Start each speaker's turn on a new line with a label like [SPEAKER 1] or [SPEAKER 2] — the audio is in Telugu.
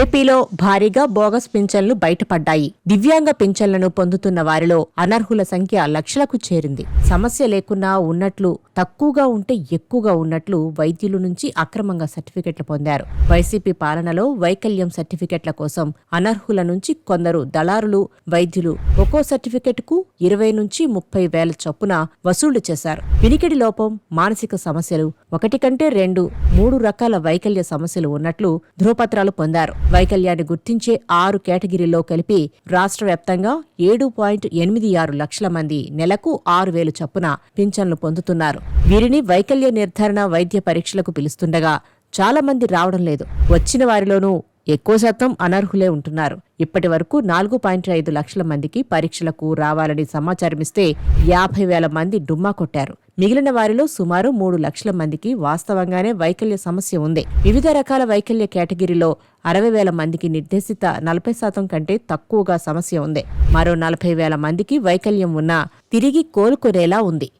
[SPEAKER 1] ఏపీలో భారీగా బోగస్ పింఛన్లు బయటపడ్డాయి. దివ్యాంగ పింఛన్లను పొందుతున్న వారిలో అనర్హుల సంఖ్య లక్షలకు చేరింది. సమస్య లేకున్నా ఉన్నట్లు తక్కువగా ఉంటే ఎక్కువగా ఉన్నట్లు వైద్యుల నుంచి అక్రమంగా సర్టిఫికెట్లు పొందారు. వైసీపీ పాలనలో వైకల్యం సర్టిఫికెట్ల కోసం అనర్హుల నుంచి కొందరు దళారులు వైద్యులు ఒక్కో సర్టిఫికెట్కు ఇరవై నుంచి ముప్పై వేల చొప్పున వసూళ్ళు చేశారు. వినికిడి లోపం మానసిక సమస్యలు ఒకటి కంటే రెండు మూడు రకాల వైకల్య సమస్యలు ఉన్నట్లు ధృవపత్రాలు పొందారు. వైకల్యాన్ని గుర్తించే ఆరు కేటగిరీలో కలిపి రాష్ట్ర వ్యాప్తంగా ఏడు పాయింట్ ఎనిమిది ఆరు లక్షల మంది నెలకు ఆరు వేలు చొప్పున పింఛన్లు పొందుతున్నారు. వీరిని వైకల్య నిర్ధారణ వైద్య పరీక్షలకు పిలుస్తుండగా చాలా మంది రావడం లేదు. వచ్చిన వారిలోనూ ఎక్కువ శాతం అనర్హులే ఉంటున్నారు. ఇప్పటి వరకు నాలుగు పాయింట్ ఐదు లక్షల మందికి పరీక్షలకు రావాలని సమాచారమిస్తే యాభై వేల మంది డుమ్మా కొట్టారు. మిగిలిన వారిలో సుమారు మూడు లక్షల మందికి వాస్తవంగానే వైకల్య సమస్య ఉంది. వివిధ రకాల వైకల్య కేటగిరీలో అరవై వేల మందికి నిర్దేశిత నలభై శాతం కంటే తక్కువగా సమస్య ఉంది. మరో నలభై వేల మందికి వైకల్యం ఉన్నా తిరిగి కోలుకునేలా ఉంది.